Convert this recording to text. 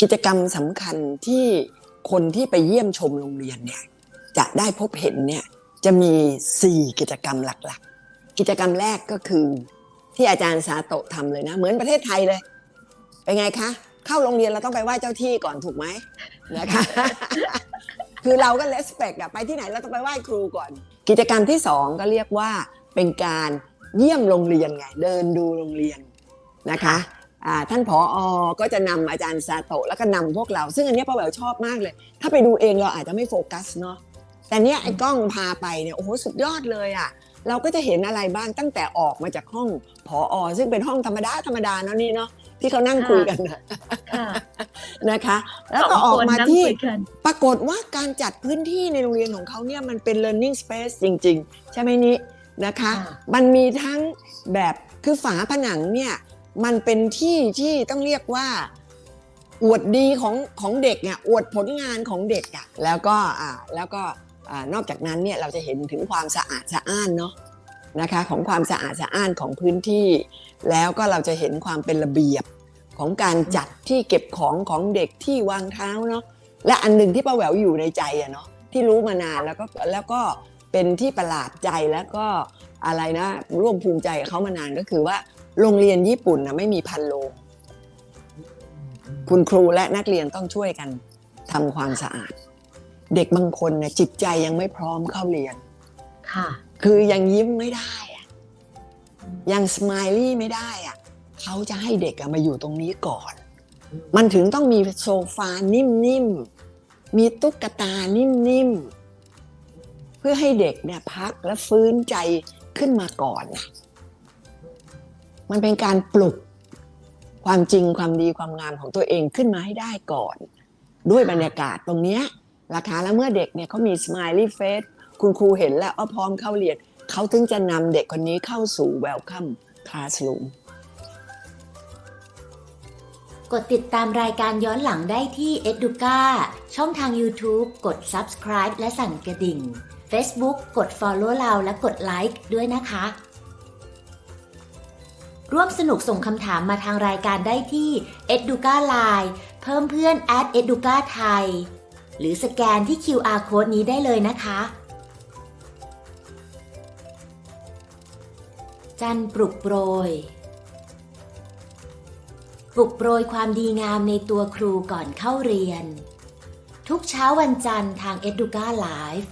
กิจกรรมสำคัญที่คนที่ไปเยี่ยมชมโรงเรียนเนี่ยจะได้พบเห็นเนี่ยจะมี 4 กิจกรรมหลักๆ กิจกรรมแรกก็คือที่อาจารย์สาโตะทำเลยนะ เหมือนประเทศไทยเลย เป็นไงคะ เข้าโรงเรียนเราต้องไปไหว้เจ้าที่ก่อนถูกไหมนะคะ คือเราก็เลสเปกอะไปที่ไหนเราต้องไปไหว้ครูก่อน กิจกรรมที่สองก็เรียกว่าเป็นการเยี่ยมโรงเรียนไง เดินดูโรงเรียนนะคะ ท่านผออก็จะนำอาจารย์ซาโตะแล้วก็นำพวกเรา ซึ่งอันเนี้ยป้าแหววชอบมากเลย ถ้าไปดูเองเราอาจจะไม่โฟกัสเนาะแต่เนี้ยไอ้กล้องพาไปเนี่ยโอ้โหสุดยอดเลยอะเราก็จะเห็นอะไรบ้างตั้งแต่ออกมาจากห้องผออซึ่งเป็นห้องธรรมดาธรรมดาเนาะนี่เนาะที่เขานั่งคุยกันนะค่ะนะคะ แล้วสก็องออกคนมานั่งที่คุยกันปรากฏว่าการจัดพื้นที่ในโรงเรียนของเขาเนี่ยมันเป็น learning space จริง ๆ ใช่ไหมนี้นะคะค่ะมันมีทั้งแบบคือฝาผนังเนี่ย มันเป็นที่ที่ต้องเรียกว่า อวดดีของของเด็กอะอวดผลงานของเด็กอะแล้วก็อ่าแล้วก็อ่านอกจากนั้นเนี่ยเราจะเห็นถึงความสะอาดสะอ้านเนาะนะคะของความสะอาดสะอ้านของพื้นที่ แล้วก็เราจะเห็นความเป็นระเบียบของการจัดที่เก็บของของเด็กที่วางเท้าเนาะและอันหนึ่งที่ป้าแหววอยู่ในใจอะเนาะที่รู้มานานแล้วก็แล้วก็เป็นที่ประหลาดใจแล้วก็อะไรนะร่วมภูมิใจกับเขามานานก็คือว่า โรงเรียนญี่ปุ่นนะไม่มีพันโลงคุณครูและนักเรียนต้องช่วยกันทำความสะอาด เด็กบางคนเนี่ยจิตใจยังไม่พร้อมเข้าเรียน ค่ะ คือยังยิ้มไม่ได้อะยังสม i ลี่ไม่ได้อะเขาจะให้เด็กอะมาอยู่ตรงนี้ก่อน มันถึงต้องมีโซฟานิ่มๆ มีตุ๊กตานิ่มๆ เพื่อให้เด็กเนี่ยพักและฟื้นใจขึ้นมาก่อนนะ มันเป็นการปลุกความจริงความดีความงามของตัวเองขึ้นมาให้ได้ก่อน ด้วยบรรยากาศตรงเนี้ยนะคะแล้วเมื่อเด็กเนี่ยเขามี smiley face คุณครูเห็นแล้วว่าพร้อมเข้าเรียนเขาถึงจะนำเด็กคนนี้เข้าสู่ welcome classroom กดติดตามรายการย้อนหลังได้ที่ Educa ช่องทาง YouTube กด Subscribe และสั่นกระดิ่ง Facebook กด Follow เราและกดไลค์ด้วยนะคะ ร่วมสนุกส่งคำถามมาทางรายการได้ที่ Educa Line เพิ่มเพื่อน at Educa ไทยหรือสแกนที่ QR Code นี้ได้เลยนะคะ จันปลุกโปรย ปลุกโปรยความดีงามในตัวครูก่อนเข้าเรียน ทุกเช้าวันจันทร์ทาง Educa Live